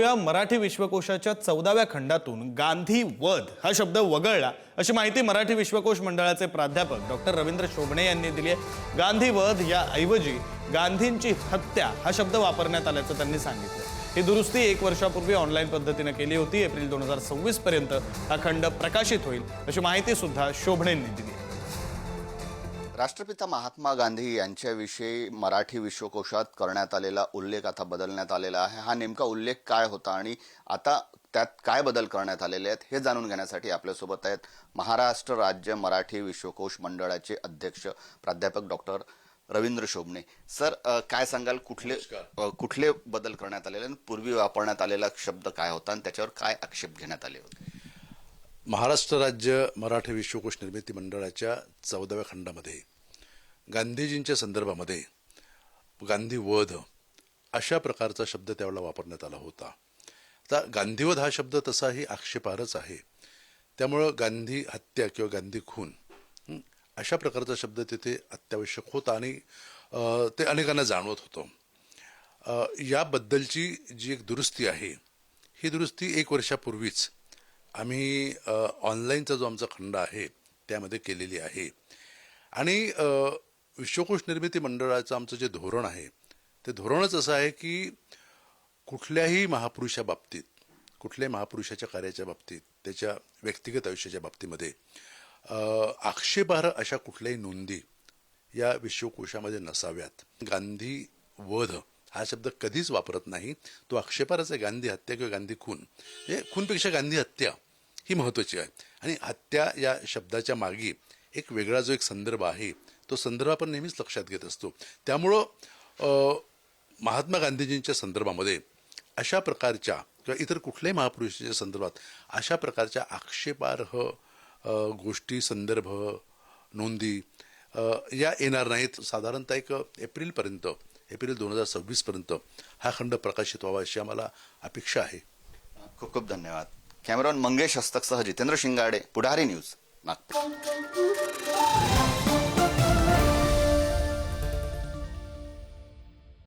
या मराठी विश्वकोशाच्या चौदाव्या खंडातून गांधी वध हा शब्द वगळला अशी माहिती मराठी विश्वकोश मंडळाचे प्राध्यापक डॉक्टर रवींद्र शोभणे यांनी दिली आहे. गांधी वध या ऐवजी गांधींची हत्या हा शब्द वापरण्यात आल्याचं त्यांनी सांगितलं. ही दुरुस्ती एक वर्षापूर्वी ऑनलाईन पद्धतीनं केली होती. एप्रिल दोन हजार सव्वीस पर्यंत हा खंड प्रकाशित होईल अशी माहिती सुद्धा शोभणेंनी दिली आहे. राष्ट्रपिता महात्मा गांधी यांच्याविषयी मराठी विश्वकोशात करण्यात आलेला उल्लेख आता बदलण्यात आलेला आहे. हा नेमका उल्लेख काय होता आणि आता त्यात काय बदल करण्यात आलेले आहेत हे जाणून घेण्यासाठी आपल्यासोबत आहेत महाराष्ट्र राज्य मराठी विश्वकोश मंडळाचे अध्यक्ष प्राध्यापक डॉक्टर रवींद्र शोभणे. सर काय सांगाल? कुठले कुठले बदल करण्यात आलेले आणि पूर्वी वापरण्यात आलेला शब्द काय होता आणि त्याच्यावर काय आक्षेप घेण्यात आले होते? महाराष्ट्र राज्य मराठी विश्वकोश निर्मिती मंडळाच्या चौदाव्या खंडामध्ये गांधीजींच्या संदर्भामध्ये गांधी वध अशा प्रकारचा शब्द त्यावेळेला वापरण्यात आला होता. आता गांधीवध हा शब्द तसाही आक्षेपार्हच आहे. त्यामुळं गांधी हत्या किंवा गांधी खून अशा प्रकारचा शब्द तिथे अत्यावश्यक होता आणि ते अनेकांना जाणवत होतं. याबद्दलची जी एक दुरुस्ती आहे ही दुरुस्ती एक वर्षापूर्वीच आम्ही ऑनलाईनचा जो आमचा खंड आहे त्यामध्ये केलेली आहे. आणि विश्वकोश निर्मिती मंडळाचं आमचं जे धोरण आहे ते धोरणच असं आहे की कुठल्याही महापुरुषाबाबतीत कुठल्याही महापुरुषाच्या कार्याच्या बाबतीत त्याच्या व्यक्तिगत आयुष्याच्या बाबतीमध्ये आक्षेपार्ह अशा कुठल्याही नोंदी या विश्वकोशामध्ये नसाव्यात. गांधी वध हा शब्द कधीच वापरत नाही. तो आक्षेपार्हच आहे गांधी हत्या किंवा गांधी खून. हे खूनपेक्षा गांधी हत्या. ही महत्त्वाची आहे. आणि हत्या या शब्दाच्या मागे एक वेगळा जो एक संदर्भ आहे तो संदर्भ आपण नेहमीच लक्षात घेत असतो. त्यामुळं महात्मा गांधीजींच्या संदर्भामध्ये अशा प्रकारच्या किंवा इतर कुठल्याही महापुरुषाच्या संदर्भात अशा प्रकारच्या आक्षेपार्ह गोष्टी संदर्भ नोंदी या येणार नाहीत. साधारणतः एक एप्रिलपर्यंत एप्रिल दोन हजार सव्वीसपर्यंत हा खंड प्रकाशित व्हावा अशी आम्हाला अपेक्षा आहे. खूप खूप धन्यवाद. कॅमेरॉन मंगेश हस्तकसह जितेंद्र शिंगाडे पुढारी न्यूज नागपूर.